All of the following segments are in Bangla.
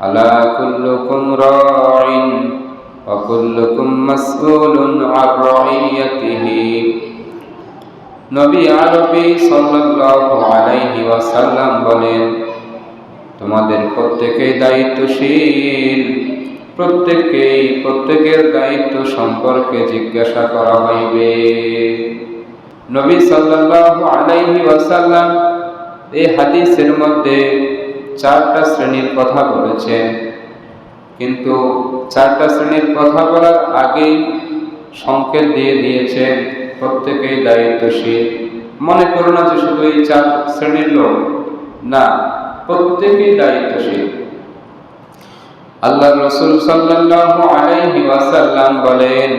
ألا كلكم راع وكلكم مسؤول عن رعيته নবী আরবি সাল্লাল্লাহু আলাইহি ওয়াসাল্লাম বলেন তোমাদের প্রত্যেকেই দায়িত্বশীল প্রত্যেককেই প্রত্যেকের দায়িত্ব সম্পর্কে জিজ্ঞাসা করা হইবে নবী সাল্লাল্লাহু আলাইহি ওয়াসাল্লাম এই হাদিসের মধ্যে চারটা শ্রেণির কথা বলেছেন কিন্তু চারটা শ্রেণির কথা বলার আগেই সংকেত দিয়ে দিয়েছেন প্রত্যেকেই দায়িত্বশীল। মনে করো না যে শুধু এই চার শ্রেণির লোক, না, প্রত্যেকেই দায়িত্বশীল। আল্লাহ রসুল সাল্লাল্লাহু আলাইহি ওয়াসাল্লাম বলেন,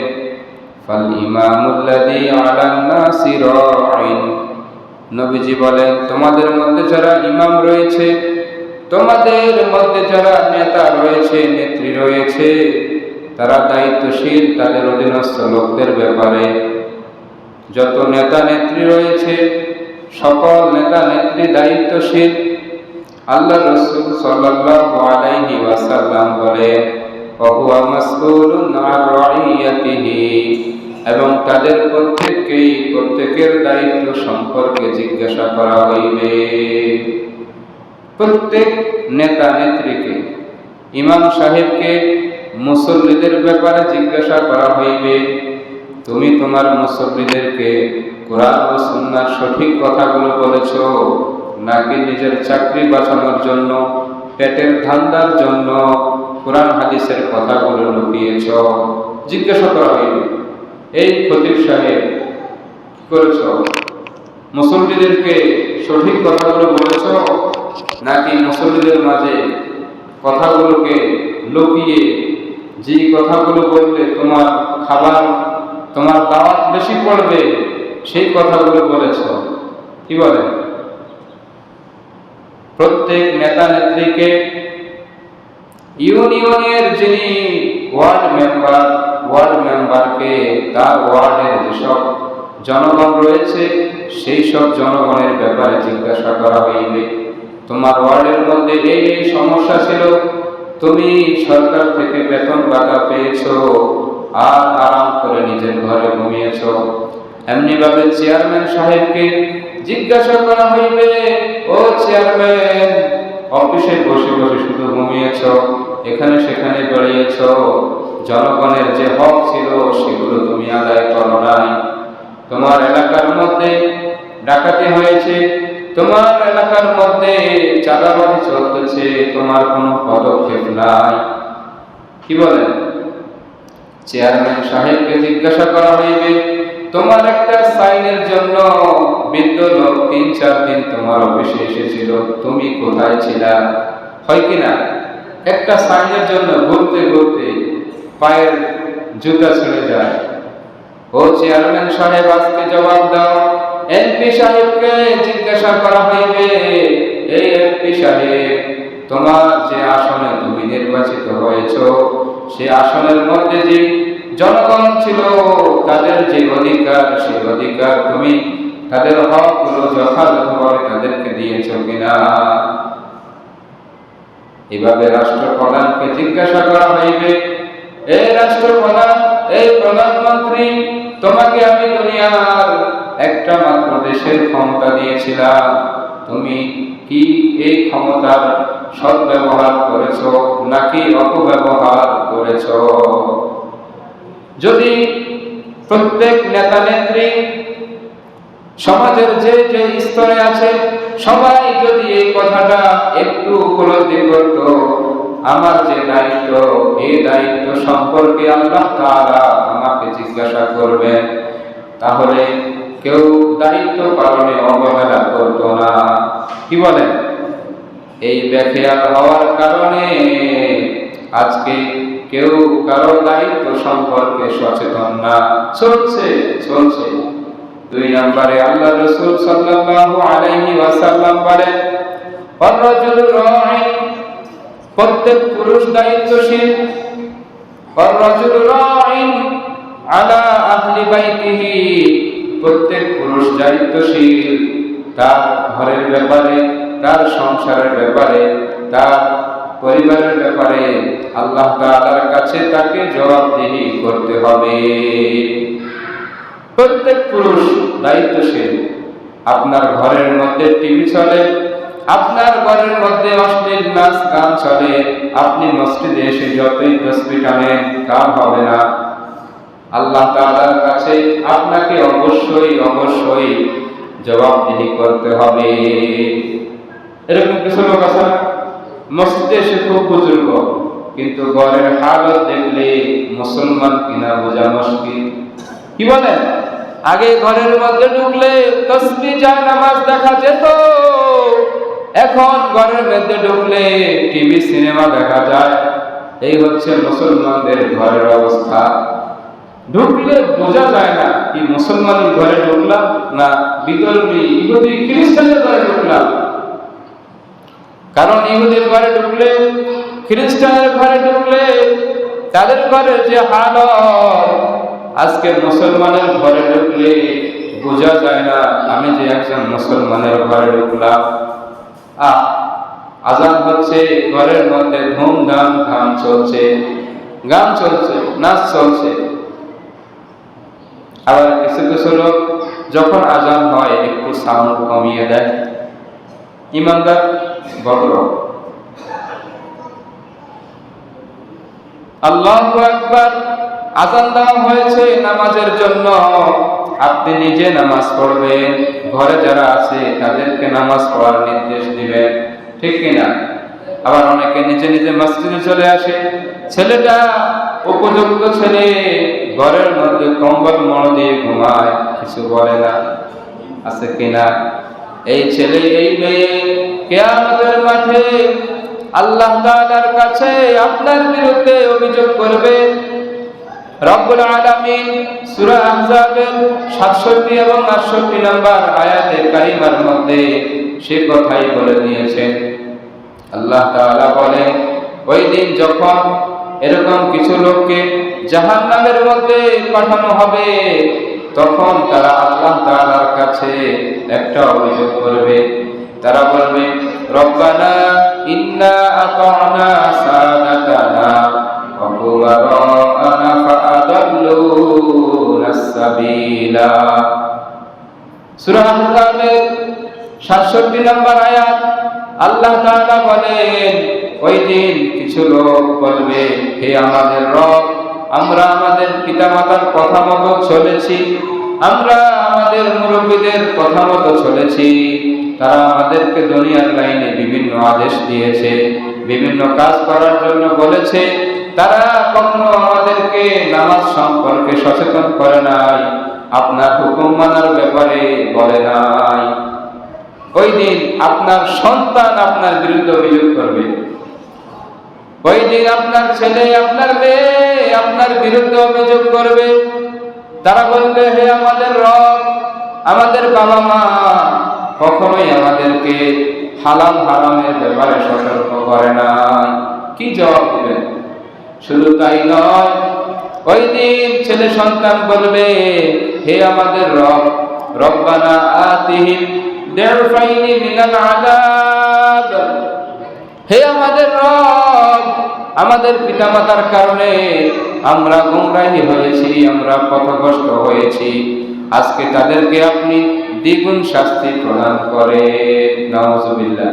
ফাল ইমামুল্লাযী আলান নাসি রাঈন নবীজি বলেন, তোমাদের মধ্যে যারা ইমাম রয়েছে তোমাদের মধ্যে যারা নেতা রয়েছে, নেত্রী রয়েছে, তারা দায়িত্বশীল, তাদের অধীনস্থ লোকদের ব্যাপারে যত নেতা নেত্রী রয়েছে, সকল নেতা নেত্রী দায়িত্বশীল। আল্লাহ রসুল আলাইহি ওয়াসাল্লাম রাইয়াতিহি এবং তাদের প্রত্যেককেই প্রত্যেকের দায়িত্ব সম্পর্কে জিজ্ঞাসা করা হইবে। প্রত্যেক নেতা নেত্রীকে, ইমাম সাহেবকে মুসল্লিদের ব্যাপারে জিজ্ঞাসা করা হইবে, তুমি তোমার মুসল্লিদেরকে কোরআন ও সুন্নার সঠিক কথাগুলো বলেছ নাকি নিজের চাকরি বাঁচানোর জন্য, পেটের ধান্দার জন্য কোরআন হাদিসের কথাগুলো লুকিয়েছ? জিজ্ঞাসা করা হইবে। এই খতিব সাহেব করেছ? মুসল্লিদেরকে সঠিক কথাগুলো বলেছ নাকি মুসল্লিদের মাঝে কথাগুলোকে লুকিয়ে যে কথাগুলো বললে তোমার খাবার, তোমার দাওয়াত বেশি পড়বে, সেই কথাগুলো বলেছ। কি বলে? প্রত্যেক নেতা নেত্রীকে ইউনিয়নের যিনি ওয়ার্ড মেম্বার, ওয়ার্ড মেম্বারকে তার ওয়ার্ডের যেসব জনগণ রয়েছে, সেই সব জনগণের ব্যাপারে জিজ্ঞাসা করা হইবে। তোমার ওয়ার্ডের মধ্যে এই এই সমস্যা ছিল, তুমি সরকার থেকে বেতন ভাতা পেয়েছ আর আরাম করে নিজের ঘরে ঘুমিয়েছ। এমনি ভাবে চেয়ারম্যান সাহেবকে জিজ্ঞাসা করা হইবে, ও চেয়ারম্যান, অফিসে বসে বসে শুধু ঘুমিয়েছ, এখানে সেখানে বেরিয়েছ জনগণের যে হক ছিল, সেগুলো তুমি আদায় করো নাই। তোমার এলাকার মধ্যে ডাকাতি হয়েছে, তোমার এলাকার মধ্যে চাঁদাবাজি চলতেছে, তোমার কোনো পদক্ষেপ নাই। কি বলেন? চেয়ারম্যান সাহেবকে জিজ্ঞাসা করা হইবে, তোমার একটা সাইনের জন্য বৃদ্ধ লোক তিন চার দিন তোমার অফিসে এসেছিল, তুমি কোথায় ছিলা? হয় কিনা একটা সাইনের জন্য ঘুরতে ঘুরতে পায়ের জুতা ছেড়ে যায়। ও চেয়ারম্যান সাহেব, আজকে জবাব দাও। এমপি সাহেবকে জিজ্ঞাসা করা হইবে, এই এমপি সাহেব, তোমার যে আসনে তুমি নির্বাচিত হয়েছ, সে আসনের মধ্যে যে জনগণ ছিল, তাদের যে অধিকার সেই অধিকার তুমি, তাদের হকগুলো যথাযথভাবে তাদেরকে দিয়েছ কিনা? এভাবে রাষ্ট্রপ্রধানকে জিজ্ঞাসা করা হইবে এই রাষ্ট্রপ্রধান, এই প্রধানমন্ত্রী তোমাকে আমি দুনিয়ার একটা মাত্র দেশের ক্ষমতা দিয়েছিলাম। তুমি কি এই ক্ষমতার সদ্ব্যবহার করেছ নাকি অপব্যবহার করেছ? যদি প্রত্যেক নেতা নেত্রী সমাজের যে যে স্তরে আছে, সবাই যদি এই কথাটা একটু উপলব্ধি করত আমার যে দায়িত্ব এই দায়িত্ব সম্পর্কে আল্লাহ তাআলা আমাকে জিজ্ঞাসা করবেন তাহলে কেউ দায়িত্ব পালনে অবহেলা করতো না। কি বলেন? এই ব্যাখ্যার হওয়ার কারণে আজকে কেউ কারও দায়িত্ব সম্পর্কে সচেতন না। চলছে চলছে। দুই নম্বরে আল্লাহ রসুল সাল্লাল্লাহু আলাইহি ওয়াসাল্লাম বলেন অর্রাজুল রাঈ প্রত্যেক পুরুষ দায়িত্বশীল। অর্রাজুল রাঈ আলা আহলি বাইতিহি, প্রত্যেক পুরুষ দায়িত্বশীল। তার ঘরের ব্যাপারে, তার সংসারের ব্যাপারে, তার পরিবারের ব্যাপারে আল্লাহ তাআলার কাছে তাকে জবাবদিহি করতে হবে। প্রত্যেক পুরুষ দায়িত্বশীল। আপনার ঘরের মধ্যে টিভি চলে আপনার ঘরের মধ্যে অশ্লীল নাচ গান চলে, আপনি মসজিদে এসে যতই তসবি টানেন কাম হবে না। আল্লাহ তাআলার কাছে আপনাকে অবশ্যই অবশ্যই জবাবদিহি করতে হবে। এরকম কিছু লোক আছে মসজিদে এসে খুব বুজুর্গ, কিন্তু ঘরের হালত দেখলে মুসলমান কিনা বোঝা মুশকিল। কি বলেন? আগে ঘরের মধ্যে ঢুকলে তসবি যায় নামাজ দেখা যেত। এখন ঘরের মধ্যে ঢুকলে টিভি, সিনেমা দেখা যায়। এই হচ্ছে মুসলমানদের ঘরের অবস্থা। ঢুকলে বোঝা যায় না কি মুসলমানের ঘরে ঢুকলাম না বিদর্মী ইহুদি খ্রিস্টানের ঘরে ঢুকলাম। কারণ ইহুদির ঘরে ঢুকলে, খ্রিস্টানের ঘরে ঢুকলে তাদের ঘরে যে হালত, আজকে মুসলমানের ঘরে ঢুকলে বোঝা যায় না আমি যে একজন মুসলমানের ঘরে ঢুকলাম। আজান হচ্ছে, ঘরের মধ্যে ধুমধাম গান চলছে। গান চলছে, নাচ চলছে। আবার কিছু কিছু লোক যখন আজান হয়, একটু সাউন্ড কমিয়ে দেয়। ইমানদার বড় আল্লাহ একবার আজান দেওয়া হয়েছে নামাজের জন্য। আপনি নিজে নামাজ পড়বেন। ঘরে যারা আছে, তাদেরকে নামাজ পড়ার নির্দেশ দিবেন। ঠিক কিনা? আবার অনেকে নিজে নিজে মসজিদে চলে আসে। ছেলেটা উপযুক্ত ছেলে, ঘরের মধ্যে কম্বল মন দিয়ে ঘুমায়, কিছু বলে না। আছে কিনা? এই ছেলে, এই মেয়ে, কেয়ামতের মাঠে আল্লাহ তাআলার কাছে আপনার বিরুদ্ধে অভিযোগ করবে। রব্বুল আলামিন সূরা আহজাবের 67 এবং 68 নম্বর আয়াতে কারিমার মধ্যে সে কথাই বলে দিয়েছেন। আল্লাহ তাআলা বলেন, ওই দিন যখন এরকম কিছু লোককে জাহান্নামের মধ্যে পাঠানো হবে, তখন তারা আল্লাহ তাআলার কাছে একটা অভিযোগ করবে। তারা বলবে, রব্বানা ইন্না আতানা সাবিলা। সূরা আহজাবের 67 নম্বর আয়াত, আল্লাহ তাআলা বলেন, ওই দিন কিছু লোক বলবে, হে আমাদের রব, আমরা আমাদের পিতামাতার কথা মতো চলেছি, আমরা আমাদের মুরব্বীদের কথা মতো চলেছি। তারা আমাদেরকে দুনিয়ার লাইনে বিভিন্ন আদেশ দিয়েছে, বিভিন্ন কাজ করার জন্য বলেছে তারা কখনো আমাদেরকে নামাজ সম্পর্কে সচেতন করে নাই, আপনার হুকুম মানার ব্যাপারে বলে নাই। ওই দিন আপনার সন্তান আপনার বিরুদ্ধে অভিযোগ করবে। ওই দিন আপনার ছেলে, আপনার মেয়ে আপনার বিরুদ্ধে অভিযোগ করবে। তারা বলবে, হে আমাদের রব, আমাদের বাবা মা কখনোই আমাদেরকে হালাল হারামের ব্যাপারে সতর্ক করে নাই। কি জবাব দিবেন? শুধু তাই নয়, ওই দিন ছেলে সন্তান বলবে, হে আমাদের রব, রব্বানা আতিহিম দেড়ফাইনি মিনাল আযাব। হে আমাদের রব, আমাদের পিতামাতার কারণে আমরা গুমরাহি হয়েছি, আমরা পথভ্রষ্ট হয়েছি। আজকে তাদেরকে আপনি দ্বিগুণ শাস্তি প্রদান করে নওয়াজুবিল্লাহ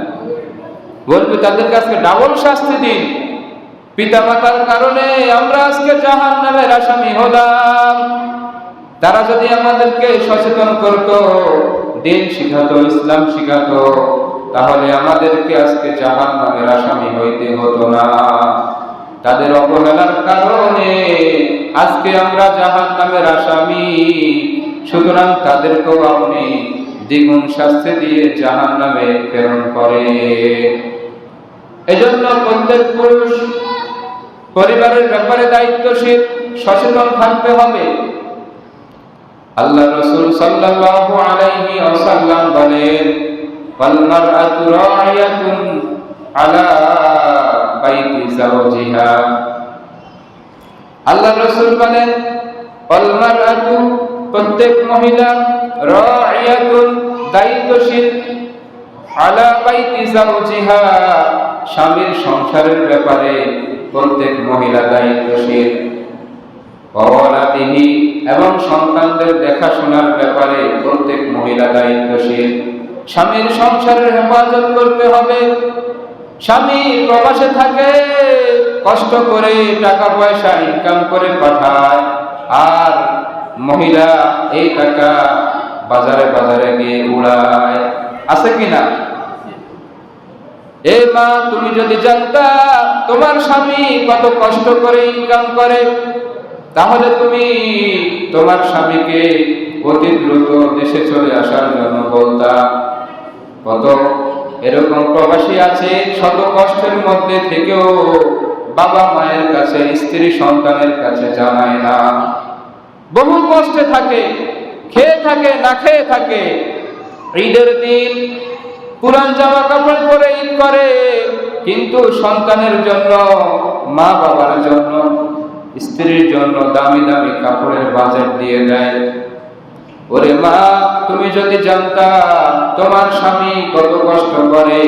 বলবে, তাদেরকে আজকে ডাবল শাস্তি দিন। পিতামাতার কারণে আমরা আজকে জাহান নামের আসামি হলাম। তারা যদি আমাদেরকে সচেতন করত, দিন শিখাতো, ইসলাম শিখাতো, তাহলে আমাদেরকে আজকে জাহান নামের আসামি হইতে হতো না। তাদের অবহেলার কারণে আজকে আমরা জাহান নামের আসামি। সুতরাং তাদেরকেও আপনি দ্বিগুণ শাস্তি দিয়ে জাহান নামে প্রেরণ করে। এজন্য প্রত্যেক পুরুষ পরিবারের ব্যাপারে দায়িত্বশীল, সচেতন থাকতে হবে। আল্লাহ রসুল সাল্লাল্লাহু আলাইহি ওয়াসাল্লাম বলেন, ওয়াল মারআতু রাইয়াতুন আলা বাইতি যাওজিহা। আল্লাহ রসুল বলেন, ওয়াল মারআতু প্রত্যেক মহিলা রাইয়াতুন দায়িত্বশীল, আলা বাইতি যাওজিহা। স্বামীর সংসারের ব্যাপারে প্রত্যেক মহিলা দায়িত্বশীল। অবলাদিনী এবং সন্তানদের দেখাশোনার ব্যাপারে প্রত্যেক মহিলা দায়িত্বশীল। স্বামীর সংসারের হেফাজত করতে হবে। স্বামী প্রবাসে থাকে, কষ্ট করে টাকা পয়সা ইনকাম করে পাঠায়। আর মহিলা এই টাকা বাজারে বাজারে গিয়ে উড়ায়। আছে কিনা? এ মা, তুমি যদি জানতা তোমার স্বামী কত কষ্ট করে ইনকাম করে, তাহলে তুমি তোমার স্বামীকে অতি দ্রুত দেশে চলে আসার জন্য বলতা। কত? এরকম প্রবাসী আছে, শত কষ্টের মধ্যে থেকেও বাবা মায়ের কাছে, স্ত্রী সন্তানের কাছে জানায় না। বহু কষ্টে থাকে, খেয়ে থাকে, না খেয়ে থাকে। ঈদের দিন পুরান জামা কাপড় পরে ঈদ করে, কিন্তু সন্তানের জন্য মা বাবার জন্য, স্ত্রীর জন্য দামি দামি কাপড়ের বাজার দিয়ে দেয়। ওরে মা, তুমি যদি জানতা তোমার স্বামী কত কষ্ট করে,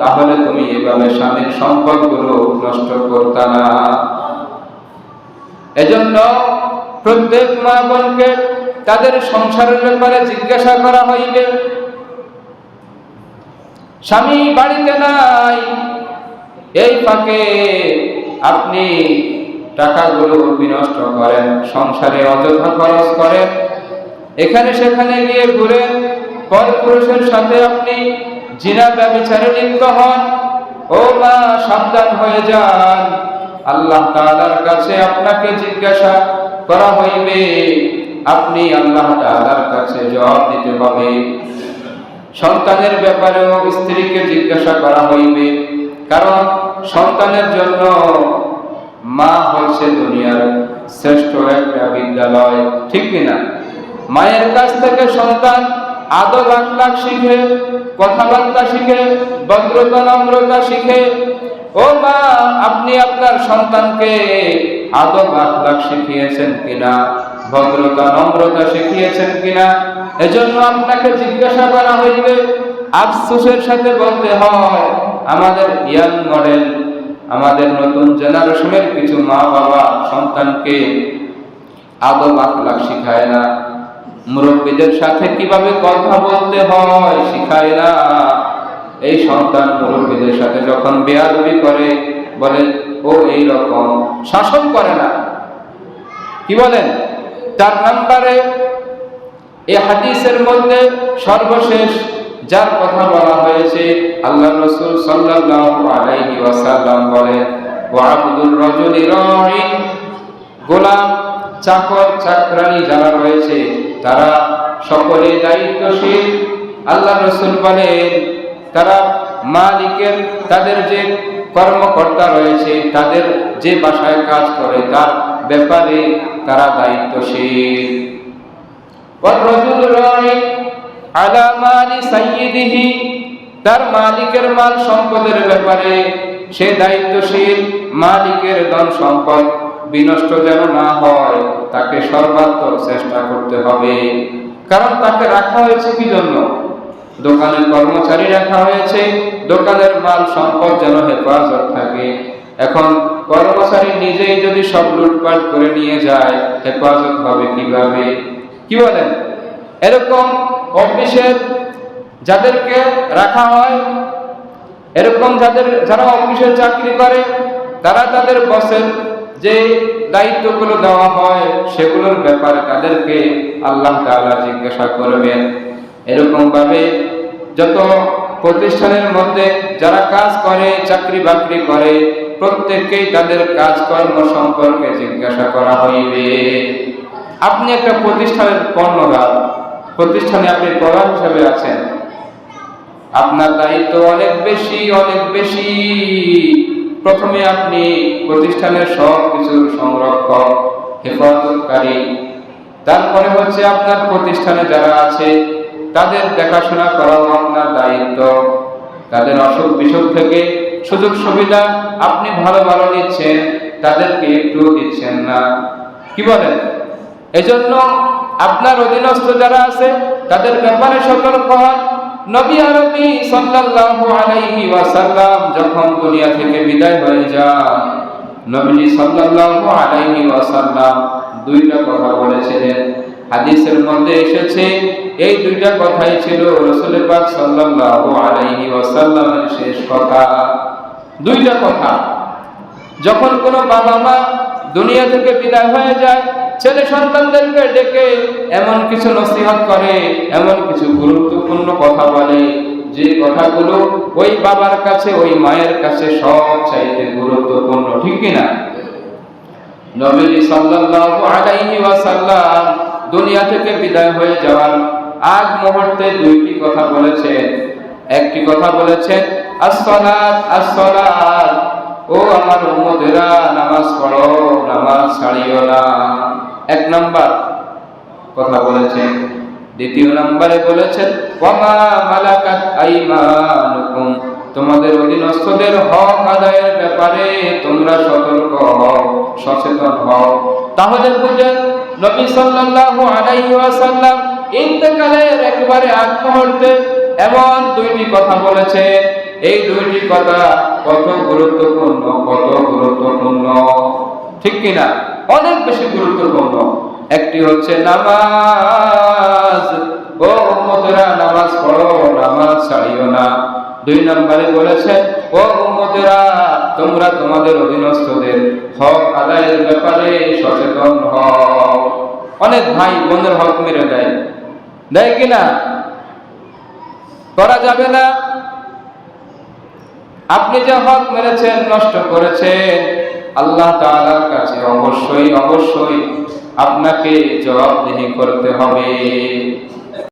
তাহলে তুমি এভাবে স্বামীর সম্পদগুলো নষ্ট করতা না। এজন্য প্রত্যেক মা বোনকে তাদের সংসারের ব্যাপারে জিজ্ঞাসা করা হইবে। স্বামী বাড়িতে নাই। এই ফাঁকে আপনি টাকাগুলো বিনষ্ট করেন, সংসারে অযথা খরচ করেন। এখানে সেখানে গিয়ে ঘুরেন পর পুরুষের সাথে আপনি জিনা ব্যবচারে লিপ্ত হন। ও মা, সাবধান হয়ে যান। আল্লাহ তাআলার কাছে আপনাকে জিজ্ঞাসা করা হইবে। আপনি আল্লাহ তাআলার কাছে জবাব দিতে হবে। সন্তানের ব্যাপারেও স্ত্রীকে জিজ্ঞাসা করা হইবে। কারণ সন্তানের জন্য মা হচ্ছে দুনিয়ার শ্রেষ্ঠ একটা বিদ্যালয়, ঠিক কিনা মায়ের কাছ থেকে সন্তান আদব আখলাখ শিখে, কথাবার্তা শিখে ভদ্রতা নম্রতা শিখে ও মা, আপনি আপনার সন্তানকে আদব আখলাখ শিখিয়েছেন কিনা? ভদ্রতা, নম্রতা শিখিয়েছেন কিনা? এজন্য আপনাকে জিজ্ঞাসা করা হইবে, আফসোসের সাথে বলতে হয়, আমাদের ইয়াং মডেল, আমাদের নতুন জেনারেশনের কিছু মা বাবা সন্তানকে আদব আখলাখ শিখায় না। মুরব্বীদের সাথে কীভাবে কথা বলতে হয়, শিখায় না। এই সন্তান মুরব্বীদের সাথে যখন বেয়াদবি করে, বলে, ও এই রকম শাসন করে না। কি বলেন? চার নম্বরে এই হাদিসের মধ্যে সর্বশেষ যার কথা বলা হয়েছে, আল্লাহ রসুল সাল্লাল্লাহু আলাইহি ওয়াসাল্লাম বলেন রাজুলি রাইন গোলাম, চাকর, চাকরানি যারা রয়েছে, তারা সকলে দায়িত্বশীল। আল্লাহ রসুল বলেন তারা মালিকের, তাদের যে কর্মকর্তা রয়েছে, তাদের যে বাসায় কাজ করে, তার ব্যাপারে তারা দায়িত্বশীল। তার মালিকের মাল সম্পদের ব্যাপারে সে দায়িত্বশীল, মালিকের ধন সম্পদ বিনষ্ট যেন না হয়, তাকে সর্বাত্মক চেষ্টা করতে হবে। কারণ তাকে রাখা হয়েছে কি জন্য? দোকানের কর্মচারী রাখা হয়েছে, দোকানের মাল সম্পদ যেন হেফাজত থাকে। এখন কর্মচারী নিজেই যদি সব লুটপাট করে নিয়ে যায়, হেফাজত হবে কীভাবে? কি বলেন? এরকম অফিসের যাদেরকে রাখা হয়, এরকম যাদের, যারা অফিসে চাকরি করে, তারা তাদের বসের যে দায়িত্বগুলো দেওয়া হয়, সেগুলোর ব্যাপারে তাদেরকে আল্লাহ তাআলা জিজ্ঞাসা করবেন। এরকম ভাবে যত প্রতিষ্ঠানের মধ্যে যারা কাজ করে, চাকরি বাকরি করে, প্রত্যেককেই তাদের কাজকর্ম সম্পর্কে জিজ্ঞাসা করা হইবে। আপনি একটা প্রতিষ্ঠানের কর্ণধার, প্রতিষ্ঠানে আপনি প্রধান হিসেবে আছেন। আপনার দায়িত্ব অনেক বেশি অনেক বেশি। প্রথমে আপনি প্রতিষ্ঠানের সব কিছুর সংরক্ষক, হেফাজতকারী। তারপরে হচ্ছে আপনার প্রতিষ্ঠানে যারা আছে তাদের দেখাশোনা করাও আপনার দায়িত্ব। তাদের অসুখ বিসুখ থেকে সুযোগ সুবিধা আপনি ভালো ভালো নিচ্ছেন, তাদেরকে একটু দিচ্ছেন না। কি বলেন? এজন্য আপনার অধীনস্থ যারা আছে, তাদের ব্যাপারে সতর্ক হন। নবী আরবি সাল্লাল্লাহু আলাইহি ওয়াসাল্লাম যখন দুনিয়া থেকে বিদায় হয়ে যান, নবীজি সাল্লাল্লাহু আলাইহি ওয়াসাল্লাম দুইটা কথা বলেছিলেন। হাদিসের মধ্যে এসেছে এই দুইটা কথাই ছিল রাসূল পাক সাল্লাল্লাহু আলাইহি ওয়াসাল্লামের শেষ কথা। দুইটা কথা, যখন কোনো বাবা মা দুনিয়া থেকে বিদায় হয়ে যায়, ছেলে সন্তানদেরকে ডেকে এমন কিছু নসিহত করে, এমন কিছু গুরুত্বপূর্ণ কথা বলে, যে কথাগুলো ওই বাবার কাছে, ওই মায়ের কাছে সব চাইতে গুরুত্বপূর্ণ, ঠিক কিনা নবীজি সাল্লাল্লাহু আলাইহি ওয়াসাল্লাম দুনিয়া থেকে বিদায় হয়ে যাওয়ার আগ মুহূর্তে দুইটি কথা বলেছেন। একটি কথা বলেছেন, আসসালাত আসসালাত। ও আমার উম্মতেরা, নামাজ পড়ো, নামাজ ছাড়িও না। এক নাম্বার কথা বলেছেন। দ্বিতীয় নম্বরে বলেছেন, ওয়ামা মালাকাত আইমানুকুম। তোমাদের অধীনস্থদের হক আদায়ের ব্যাপারে তোমরা সতর্ক হও, সচেতন হও। তাহলে বুঝেন, নবী সাল্লাল্লাহু আলাইহি ওয়াসাল্লাম ইন্তেকালের একবারে আগ মুহূর্তে এমন দুইটি কথা বলেছে। এই দুইটি কথা কত গুরুত্বপূর্ণ কত গুরুত্বপূর্ণ। ঠিক কিনা? অনেক বেশি গুরুত্বপূর্ণ। একটি হচ্ছে নামাজ। ও উম্মতেরা, নামাজ পড়ো, নামাজ ছাড়িও না। দুই নম্বরে বলেছে, ও উম্মতেরা, তোমরা তোমাদের অধীনস্থদের হক আদায়ের ব্যাপারে সচেতন হও। অনেক ভাই বোনের হক মেরে দেয়। দেয় কিনা? করা যাবে না। আপনি যা হক মেরেছেন, নষ্ট করেছেন, আল্লাহ তাআলার কাছে অবশ্যই অবশ্যই আপনাকে জবাবদিহি করতে হবে।